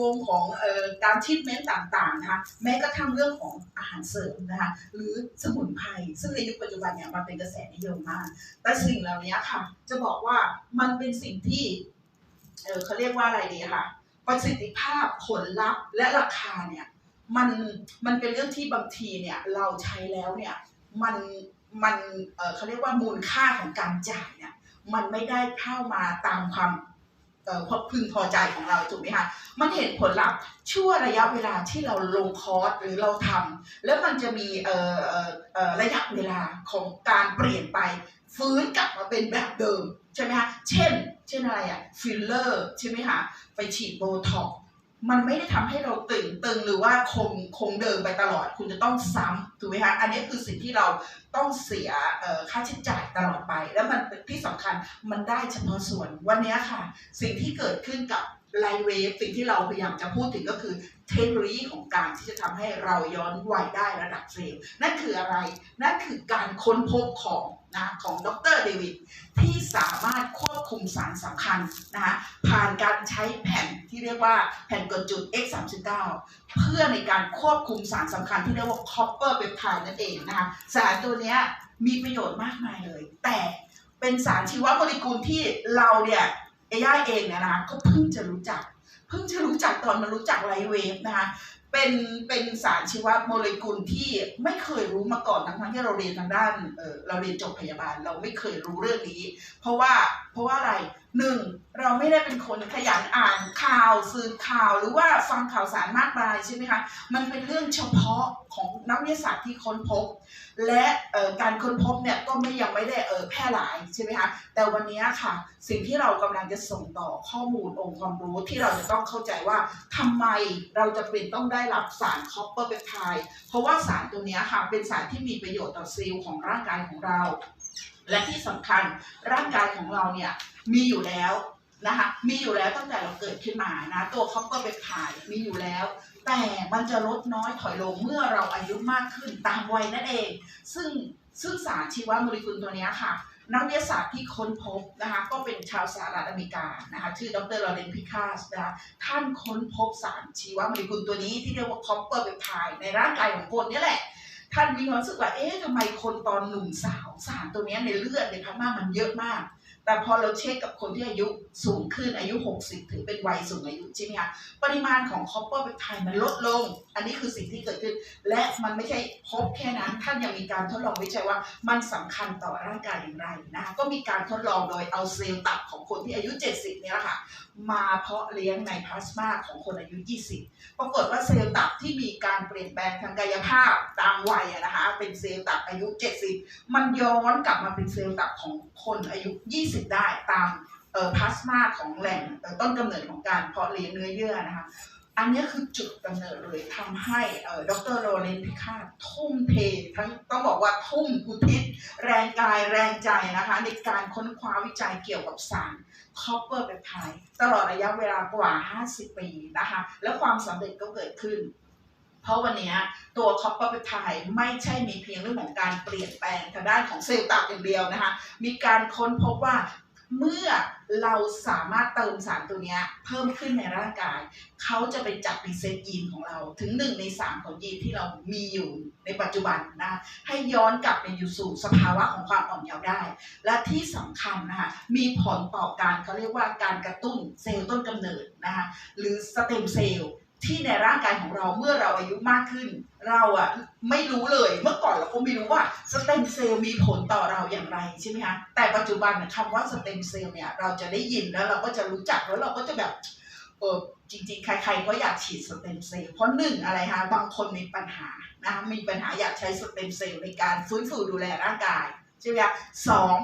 วงของออการทิทเมนต์ต่างๆนะคะแม้กระทั่งเรื่องของอาหารเสริมนะคะหรือสมุนไพรซึ่งในยุคปัจจุบันเนี่ยมันเป็นกระแสนิยมมาก แต่สิ่งเหล่านี้ค่ะ จะบอกว่ามันเป็นสิ่งที่เออเขาเรียกว่าอะไรดีค่ะประสิทธิภาพผลลัพธ์และราคาเนี่ยมันมันเป็นเรื่องที่บางทีเนี่ยเราใช้แล้วเนี่ยมันมันเออเขาเรียกว่ามูลค่าของการจ่ายเนี่ยมันไม่ได้เข้ามาตามความ เอ่อความพึงพอใจของเราถูกไหมคะมันเห็นผลลัพธ์ชั่วระยะเวลาที่เราลงคอร์สหรือเราทำแล้วมันจะมีเออเออระยะเวลาของการเปลี่ยนไป ฟื้นกลับมาเป็นแบบเดิม ใช่ไหมคะเช่น เช่นอะไรอะฟิลเลอร์ใช่ไหมคะไปฉีดโบท็อก มันไม่ได้ทำให้เราตึงตึงหรือว่าคงคงเดิมไปตลอด คุณจะต้องซ้ำถูกไหมคะอันนี้คือสิ่งที่เราต้องเสียค่าใช้จ่ายตลอดไป แล้วมันที่สำคัญมันได้เฉพาะส่วนวันนี้ค่ะ สิ่งที่เกิดขึ้นกับไลเวฟสิ่งที่เราพยายามจะพูดถึงก็คือเทคโนโลยีของการที่จะทำให้เราย้อนวัยได้ระดับเซลล์นั่นคืออะไร นั่นคือการค้นพบของนะของดรเดวิดที่สามารถควบคุมสารสำคัญนะคะผ่านการใช้แผ่น ที่เรียกว่าแผ่นกดจุด X39 เพื่อในการควบคุมสารสำคัญที่เรียกว่า copper peptide นั่นเองนะคะสารตัวนี้มีประโยชน์มากมายเลย แต่เป็นสารชีวโมเลกุลที่เราเนี่ยเอย่าเองเนี่ยนะคะก็เพิ่งจะรู้จัก เพิ่งจะรู้จักตอนมารู้จักไลเวฟนะคะเป็นเป็นสารชีวโมเลกุลที่ไม่เคยรู้มาก่อนทั้งทั้งที่เราเรียนทางด้านเออเราเรียนจบพยาบาลเราไม่เคยรู้เรื่องนี้ เพราะว่าเพราะว่าอะไรหนึ่ง เราไม่ได้เป็นคนขยันอ่านข่าวสื่อข่าวหรือว่าฟังข่าวสารมากมายใช่ไหมคะ มันเป็นเรื่องเฉพาะของนักวิทยาศาสตร์ที่ค้นพบ และการค้นพบเนี่ยก็ไม่ยังไม่ได้เออแพร่หลายใช่ไหมคะแต่วันนี้ค่ะ สิ่งที่เรากำลังจะส่งต่อข้อมูลองค์ความรู้ที่เราจะต้องเข้าใจว่าทำไมเราจะเป็นต้องได้รับสารคอปเปอร์เปปไทด์เพราะว่าสารตัวนี้ค่ะเป็นสารที่มีประโยชน์ต่อเซลล์ของร่างกายของเรา และที่สำคัญร่างกายของเราเนี่ยมีอยู่แล้ว นะคะมีอยู่แล้วตั้งแต่เราเกิดขึ้นมานะตัวคอปเปอร์เปปไทด์มีอยู่แล้ว แต่มันจะลดน้อยถอยลงเมื่อเราอายุมากขึ้นตามวัยนั่นเอง ซึ่งซึ่งสารชีวโมเลกุลตัวนี้ค่ะ นักวิทยาศาสตร์ที่ค้นพบนะคะก็เป็นชาวสหรัฐอเมริกานะคะชื่อดรลอเรนพิคาสนะคะท่านค้นพบสารชีวโมเลกุลตัวนี้ที่เรียกว่าคอปเปอร์เปปไทด์ในร่างกายของคนนี่แหละท่านมีความรู้สึกว่า เอ๊ะทำไมคนตอนหนุ่มสาวสารตัวนี้ในเลือดในพลาสมามันเยอะมาก แต่พอเราเช็คกับคนที่อายุสูงขึ้นอายุ 60ถือเป็นวัยสูงอายุใช่ไหมคะปริมาณของคอปเปอร์เปปไทด์มันลดลง อันนี้คือสิ่งที่เกิดขึ้น และมันไม่ใช่พบแค่นั้น ท่านยังมีการทดลองวิจัยว่ามันสำคัญต่อร่างกายอย่างไรนะคะก็มีการทดลองโดยเอาเซลล์ตับของคนที่อายุ 70 เนี่ยแหละค่ะ มาเพาะเลี้ยงในพลาสมาของคนอายุ 20 ปรากฏว่าเซลล์ตับที่มีการเปลี่ยนแปลงทางกายภาพตามวัยนะคะเป็นเซลล์ตับอายุ 70 มันย้อนกลับมาเป็นเซลล์ตับของคนอายุ 20ได้ตามเอ่อพลาสมาของแหล่งต้นกำเนิดของการเพาะเลี้ยงเนื้อเยื่อนะคะ อันนี้คือจุดกำเนิดเลยทำให้เอ่อดรโรเลนพิคาดทุ่มเททั้งต้องบอกว่าทุ่มอุทิศแรงกายแรงใจนะคะ ในการค้นคว้าวิจัยเกี่ยวกับสารคอปเปอร์เปปไทด์ตลอดระยะเวลากว่า 50 ปีนะคะ แล้วความสำเร็จก็เกิดขึ้น เพราะวันนี้ตัวคอปเปอร์ไทไม่ใช่มีเพียงเรื่องของการเปลี่ยนแปลงทางด้านของเซลล์ตับอย่างเดียวนะคะ มีการค้นพบว่าเมื่อเราสามารถเติมสารตัวนี้เพิ่มขึ้นในร่างกาย เขาจะไปจัดรีเซ็ตยีนของเราถึงหนึ่งในสามของยีนที่เรามีอยู่ในปัจจุบันนะให้ย้อนกลับไปอยู่สู่สภาวะของความอ่อนเยาว์ได้ และที่สำคัญนะคะมีผลต่อการเขาเรียกว่าการกระตุ้นเซลล์ต้นกำเนิดนะคะหรือสเต็มเซลล์ ที่ในร่างกายของเราเมื่อเราอายุมากขึ้น เราอะไม่รู้เลยเมื่อก่อนเราก็ไม่รู้ว่าสเต็มเซลล์มีผลต่อเราอย่างไรใช่ไหมคะแต่ปัจจุบันน่ะคำว่าสเต็มเซลล์เนี่ยเราจะได้ยินแล้วเราก็จะรู้จักแล้วเราก็จะแบบเออจริงๆ ใครๆก็อยากฉีดสเต็มเซลล์เพราะหนึ่งอะไรคะบางคนมีปัญหานะคะมีปัญหาอยากใช้สเต็มเซลล์ในการฟื้นฟูดูแลร่างกายใช่ไหมคะสอง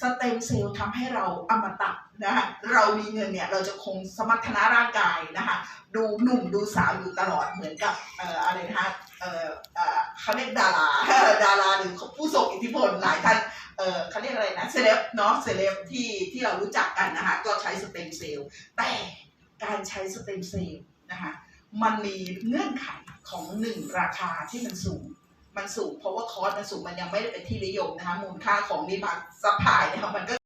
สเต็มเซลล์ทำให้เราอมตะนะคะเรามีเงินเนี่ยเราจะคงสมรรถนะร่างกายนะคะดูหนุ่มดูสาวอยู่ตลอดเหมือนกับเอ่ออะไรนะคะเอ่อเอ่อเขาเรียกดาราดาราหรือผู้ทรงอิทธิพลหลายท่านเอ่อเขาเรียกอะไรนะเซเลบเนาะเซเลบที่ที่เรารู้จักกันนะคะก็ใช้สเต็มเซลล์แต่การใช้สเต็มเซลล์นะคะมันมีเงื่อนไขของหนึ่งราคาที่มันสูง มันสูง เพราะว่าคอสมันสูงมันยังไม่ได้เป็นที่นิยมนะคะมูลค่าของนิมาร์ซัพายนะคะมันก็